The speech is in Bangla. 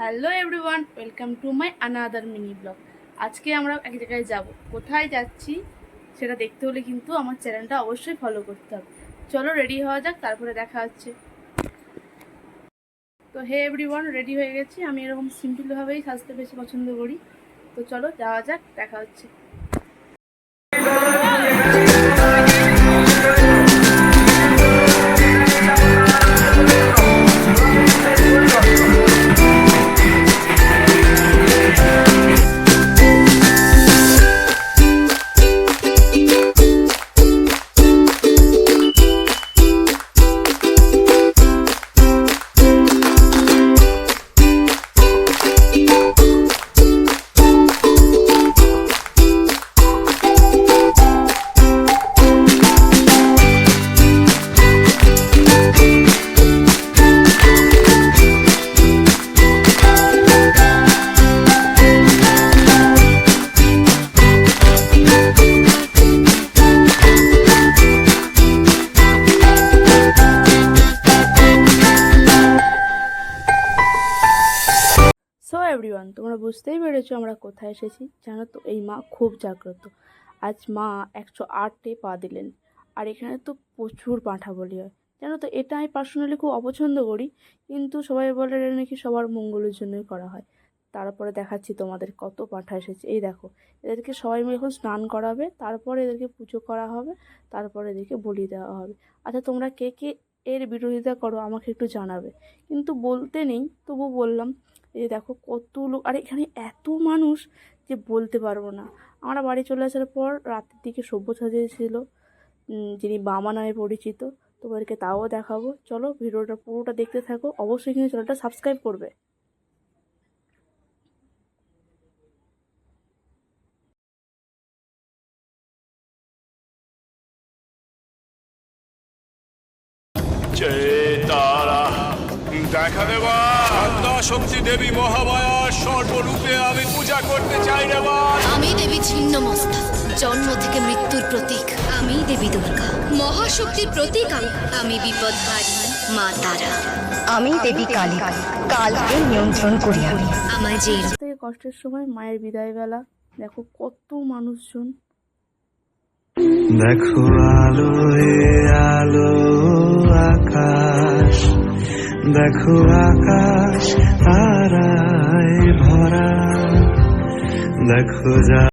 Hello everyone, welcome to my another mini blog. আজকে আমরা এক জায়গায় যাব। কোথায় যাচ্ছি সেটা দেখতে হলে কিন্তু আমার চ্যানেলটা অবশ্যই ফলো করতে হবে। চলো রেডি হওয়া যাক, তারপরে দেখা হচ্ছে। তো হে এভরিওয়ান রেডি হয়ে গেছি। আমি এরকম সিম্পলভাবেই সাজতে বেশি পছন্দ করি। তো চলো যাওয়া যাক, দেখা হচ্ছে। এভরিওয়ান তোমরা বুঝতেই পেরেছ আমরা কোথায় এসেছি। জানো তো, এই মা খুব জাগ্রত। আজ মা একশো আটে পা দিলেন। আর এখানে তো প্রচুর পাঁঠা বলি হয়। জানো তো, এটা আমি পার্সোনালি খুব অপছন্দ করি। কিন্তু সবাই বলে নাকি সবার মঙ্গলের জন্যই করা হয়। তারপরে দেখাচ্ছি তোমাদের কত পাঁঠা এসেছে। এই দেখো, এদেরকে সবাই মিলে এখন স্নান করাবে। তারপরে এদেরকে পুজো করা হবে। তারপরে এদেরকে বলি দেওয়া হবে। আচ্ছা তোমরা কে কে এর বিরোধিতা করো আমাকে একটু জানাবে। কিন্তু বলতে নেই তবু বললাম এই দেখো কত লোক, আর এখানে এত মানুষ যে বলতে পারব না। আমরা বাড়ি চলে আসার পর রাতের দিকে সব্যসাচী ছিল যিনি বামা নামে পরিচিত। তোমাদেরকে তাও দেখাবো। চলো ভিডিওটা পুরোটা দেখতে থাকো। অবশ্যই কিন্তু চ্যানেলটা সাবস্ক্রাইব করবে। চেতারা দেখা দেবা শক্তি দেবী মহামায়া সর্বরূপে আমি পূজা করতে চাই রে বল আমি দেবী ছিন্ন মস্তা জন্ম থেকে মৃত্যুর প্রতীক। আমি দেবী দুর্গা মহাশক্তির প্রতীক আমি আমি বিপদহারী মা তারা। আমি দেবী কালী কালকে নিয়ন্ত্রণ করি আমি আমায় যে থেকে কষ্টের সময় মায়ের বিদায়বেলা। দেখো কত মানুষজন। দেখো আলো দেখো আকাশ তারায় ভরা। দেখো যা